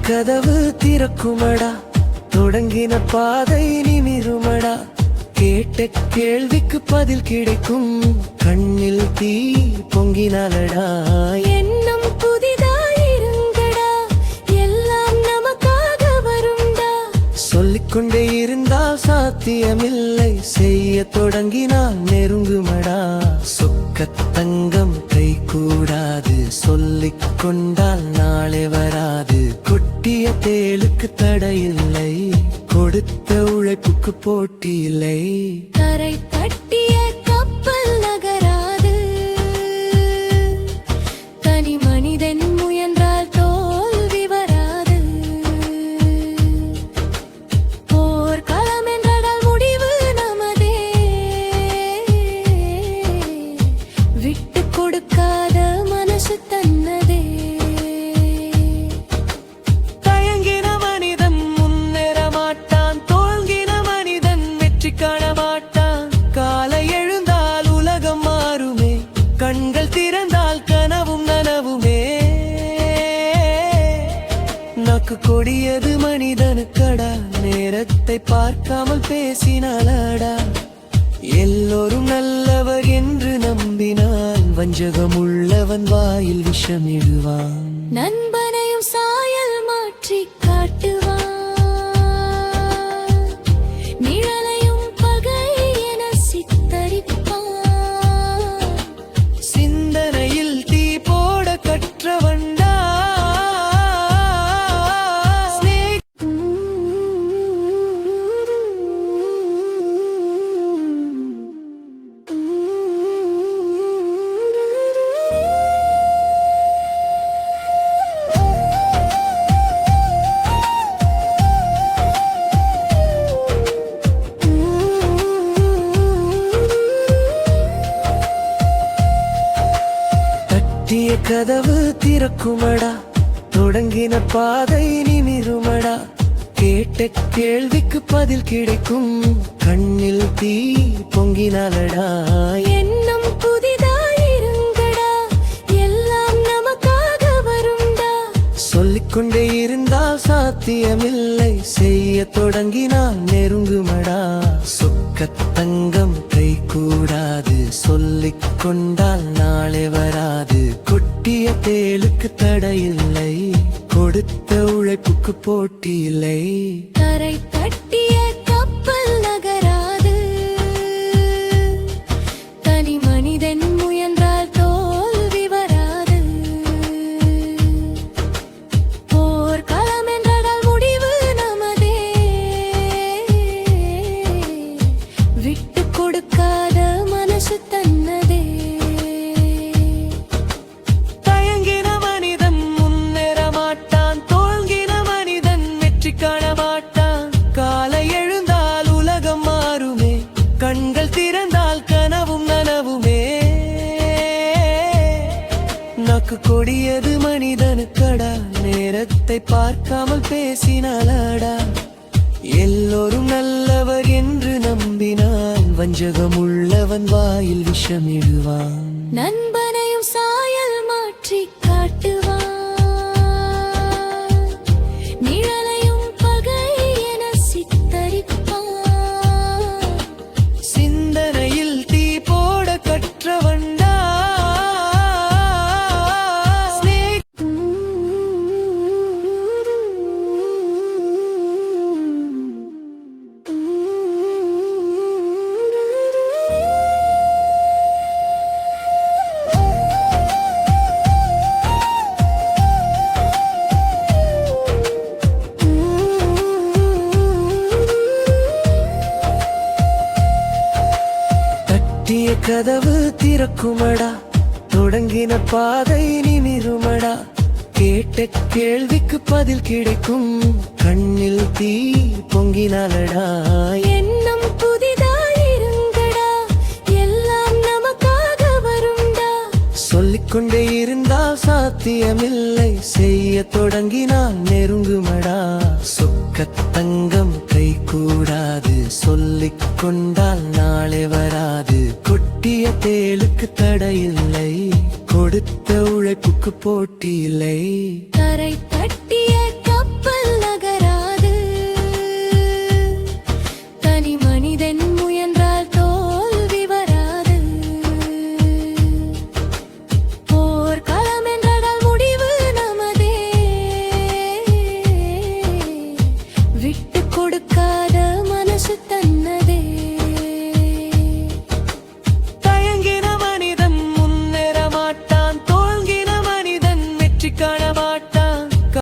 கதவு திறக்குமடா? தொடங்கின பாதை நிமிருமடா? கேட்ட கேள்விக்கு பதில் கிடைக்கும். கண்ணில் தீ பொங்கினாலடா கொண்டே இருந்தால் சாத்தியமில்லை. செய்ய தொடங்கினால் நெருங்குமடா. சொக்க தங்கம் கை கூடாது சொல்லிக் கொண்டால் நாளை வராது. கொட்டிய தேளுக்கு தடையில்லை. கொடுத்த உழைப்புக்கு போட்டி இல்லை கரை தட்டிய நாக்கு கொடியது மனிதனுக்கடா. நேரத்தை பார்க்காமல் பேசினாலடா. எல்லோரும் நல்லவர் என்று நம்பினான். வஞ்சகம் உள்ளவன் வாயில் விஷமிடுவான் நண்பனையும் சாயல் தட்டிய கதவு திறக்குமடா? தொடங்கின பாதை நிமிருமடா? கேட்ட கேள்விக்கு பதில் கிடைக்கும். கண்ணில் தீ பொங்கினாலடா. எண்ணம் புதிதாயிருங்கடா. எல்லாம் நமக்காக வரும்டா. சொல்லிக்கொண்டே இருந்தால் சாத்தியமில்லை. செய்ய தொடங்கினால் நெருங்குமடா. சொக்க தங்கம் கை கூடாது சொல்லிக் கொண்டால் நாளை வராது. தேலுக்கு தடையில்லை. கொடுத்த உழைப்புக்கு போட்டி இல்லை கரை தட்டிய கப்பல் நகராது. தனி மனிதன் முயன்றால் தோல்வி வராது. போர்க்களம் என்றால் முடிவு நமதே. விட்டு கொடுக்காத மனசு தன் மனிதனுக்கடா நேரத்தை பார்க்காமல் பேசினாலடா எல்லோரும் நல்லவர் என்று நம்பினான் வஞ்சகம் உள்ளவன் வாயில் விஷமிடுவான். நண்பன் கதவு திறக்குமடா? தொடங்கின பாதை நிமிருமடா? கேட்ட கேள்விக்கு பதில் கிடைக்கும். கண்ணில் தீ பொங்கினாலடா. எண்ணம் புதிதாயிருங்கடா. எல்லாம் நமக்காக வரும்டா. சொல்லிக்கொண்டே இருந்தால் சாத்தியமில்லை. செய்ய தொடங்கினால் நெருங்குமடா. சொக்க தங்கம் கை கூடாது சொல்லிக் கொண்டால் நாளை வராது. கொட்டிய தேலுக்கு தடையில்லை. கொடுத்த உழைப்புக்கு போட்டி இல்லை கரை தட்டிய கப்பல் நகராது. தனி மனிதன் முயன்றால் தோல்வி வராது. போர்க்களம் என்றால் முடிவு நமதே. விட்டு கொடுக்காத மனசு